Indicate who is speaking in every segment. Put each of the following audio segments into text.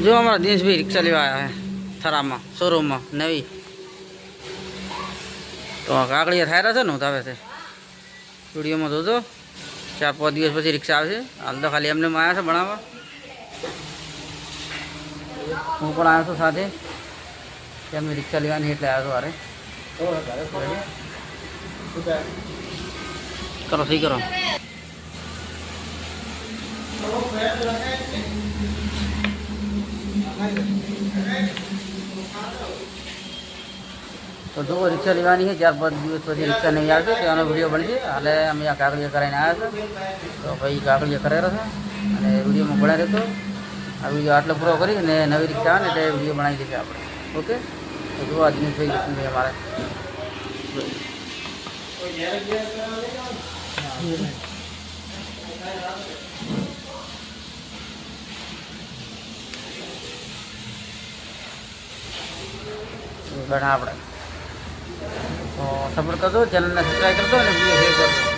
Speaker 1: જો અમારા દિનેશભાઈ રિક્ષા લેવા આવ્યા છે થરામાં શોરૂમમાં નવી તો કાકડીયા થાય છે ને હું આવે છે વિડીયોમાં જોજો ચાર પાંચ દિવસ પછી રિક્ષા આવશે હાલ તો ખાલી એમને આવ્યા છે ભણાવવા હું પણ આવ્યો છું સાથે એમની રિક્ષા લેવાની એટલે આવ્યો છું હારે કરો સહી કરો તો જો રિક્ષા લેવાની છે. ચાર પાંચ દિવસ પછી રિક્ષા નહીં આવશે તેનો વીડિયો બનશે. હાલે, અમે આ કાગળિયા કરાવીને આવ્યા છે તો ભાઈ કાગળિયા કરાવ્યો છે અને વિડીયોમાં ભણાવ્યો રહેતો. આ વીડિયો આટલો પૂરો કરી અને નવી રિક્ષા આવે ને એટલે વીડિયો બનાવી દઈશું આપણે. ઓકે? તો જુઓ આ દિનેશભાઈ કિશનભાઈ અમારે. બેઠા આપણે તો સપોર્ટ કરજો ચેનલને સબસ્ક્રાઈબ કરજો અને વીડિયો શેર કરજો.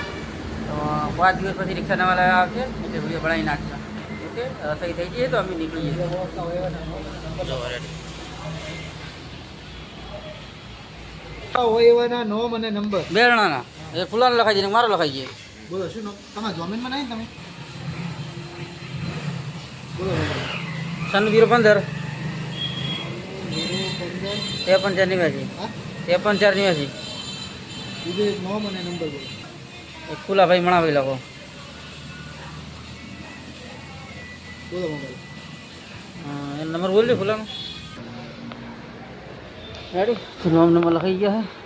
Speaker 1: તો પાંચ દિવસ પછી રિક્ષા નવા લાવ્યા આવશે એટલે વીડિયો બનાવી નાખશે ઓકે? સહી થઈ જઈએ તો અમે નીકળી જઈએ
Speaker 2: નોમ અને નંબર.
Speaker 1: બે જણાના એ ફૂલાનો લખાઈ ને મારો લખાઈ જાય
Speaker 2: બોલો શું તમારા જમીનમાં નહીં તમે? બોલો.
Speaker 1: સન વીરો પંદર. ત્રેપન ચાર નેવ્યાસી ત્રેપન ચાર નેવ્યાસી
Speaker 2: નોમ અને નંબર બોલો.
Speaker 1: એક ફૂલાભાઈ મણાભાઈ લખો.
Speaker 2: બોલો મોબાઈલ.
Speaker 1: નંબર બોલ દે ફૂલાનો રેડી નંબર લખાઈ ગયા હે.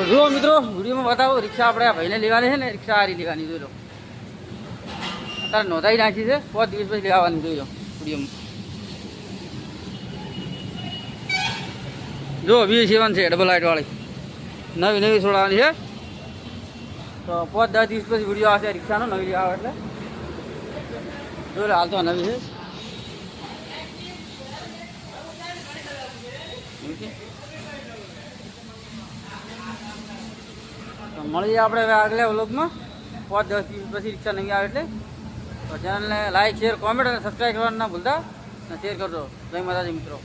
Speaker 1: તો જુઓ મિત્રો, વિડીયોમાં બતાવો, રિક્ષા આપણે આ ભાઈને લેવાની છે ને, રિક્ષા હારી લેવાની, જોઈ લો. અત્યારે નોંધાઈ નાખી છે, પાંચ દિવસ પછી લેવાની જોઈ લો, વિડીયોમાં. જો વી સેવન છે ડબલ લાઇટ વાળી. નવી નવી છોડાવવાની છે. તો પાંચ, દસ દિવસ પછી વીડિયો આવશે રિક્ષાનો, નવી આવે એટલે. જો હાલ તો નવી છે. તો મળીએ આપણે હવે આગલા વ્લોગમાં. પાંચ દસ પછી રિક્ષા નહીં આવે એટલે. તો ચેનલને લાઇક શેર કોમેન્ટ અને સબસ્ક્રાઈબ કરવાનું ના ભૂલતા. અને શેર કરજો. જય માતાજી મિત્રો.